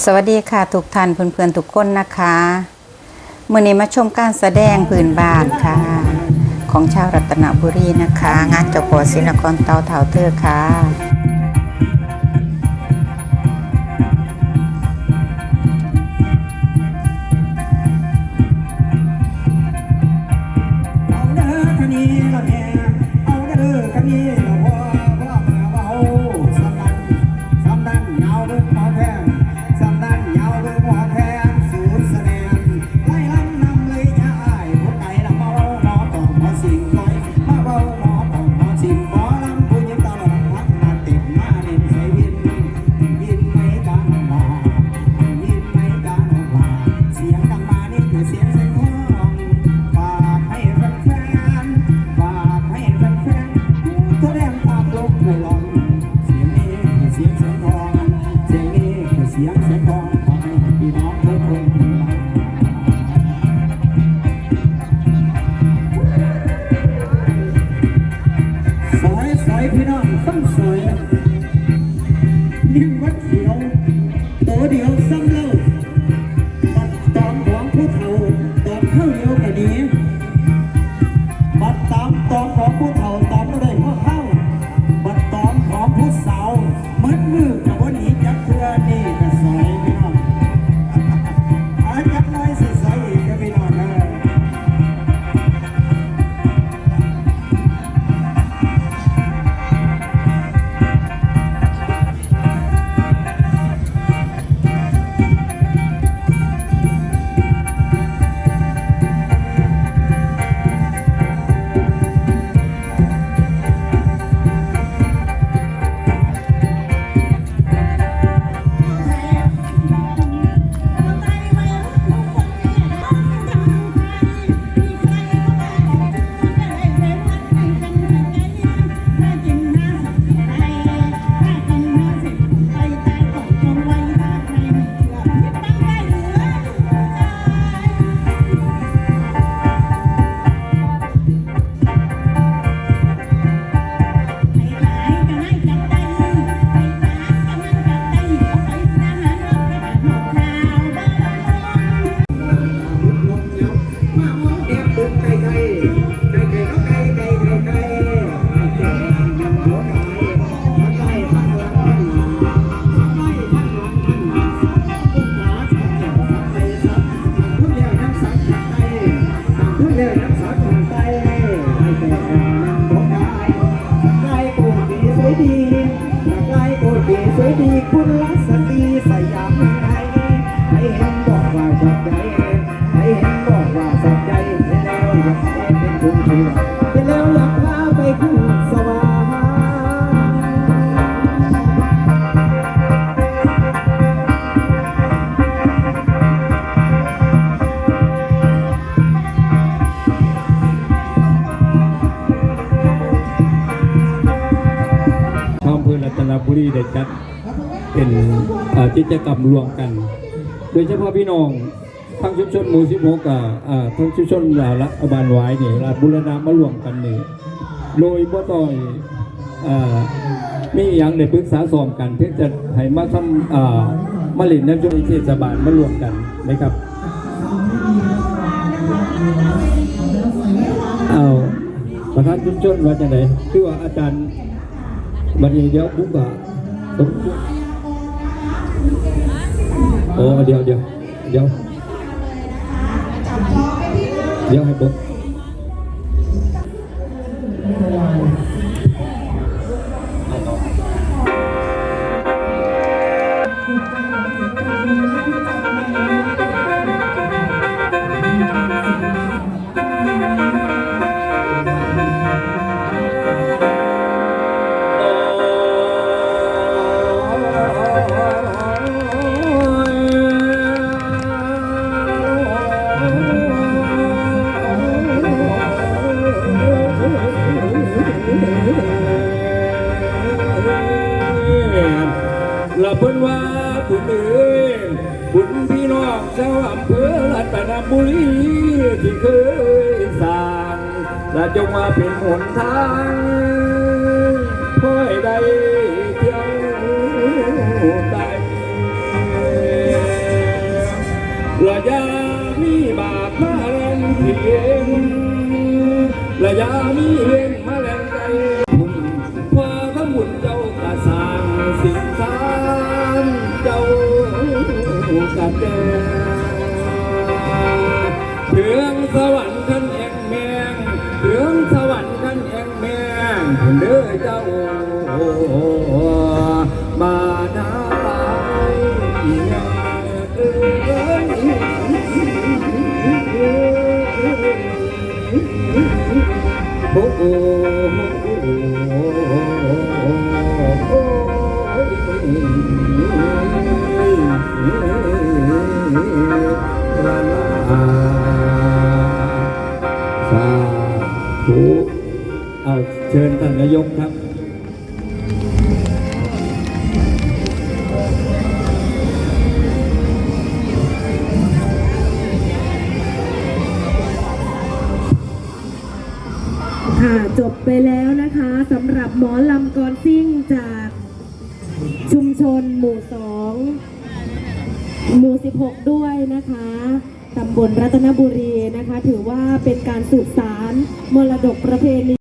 สวัสดีค่ะทุกท่านเพื่อนๆทุกคนนะคะเมื่อนี้มาชมการแสดงพื้นบ้านค่ะ ของชาวรัตนบุรีนะคะ งานเจ้าปัวศิลนครเตาเถาเธอค่ะเอาเด้อคันนี้ละแม่เอาเด้อคันนี้ละพ่อ นี้ ตนบุรีได้จัดเป็นเอ่อกิจกรรมรวมกัน โดยเฉพาะพี่น้องทั้งชุมชนหมู่สิบหกกับอ่าทั้งชุมชนอ่าละบานวายนี่ราบุรณะมารวมกันนี่โดยบ่ต่อยมีอย่างได้ปรึกษาสอมกันเพื่อจะให้มาทำมาเล่นน้ำจุเทศบาลมารวมกันนะครับเอาประธานชุมชนว่าจะไหนคือว่าอาจารย์ บันนี้เดี๋ยวปุ๊บอะโอ้เดี๋ยวเดี๋ยวเดี๋ยวเดี๋ยวให้ปุ๊บำเภอรัตนบุรีที่เคยสร้างและจงมาเป็นหนทางค่อยได้เที่ยวไกลระยามีบาปมาแรงเพียงระยามีเฮงมาแรงใจบุญพอทำบุญเจ้ากะสางสิ่งสารเจ้ากะแด งเด้อเจ้ามาหน้าไป เชิญท่านนายกครับค่ะจบไปแล้วนะคะสำหรับหมอลำกรซิ่งจากชุมชนหมู่สองหมู่ 16 ด้วยนะคะตำบลรัตนบุรีนะคะ ถือว่าเป็นการสืบสารมรดกประเพณี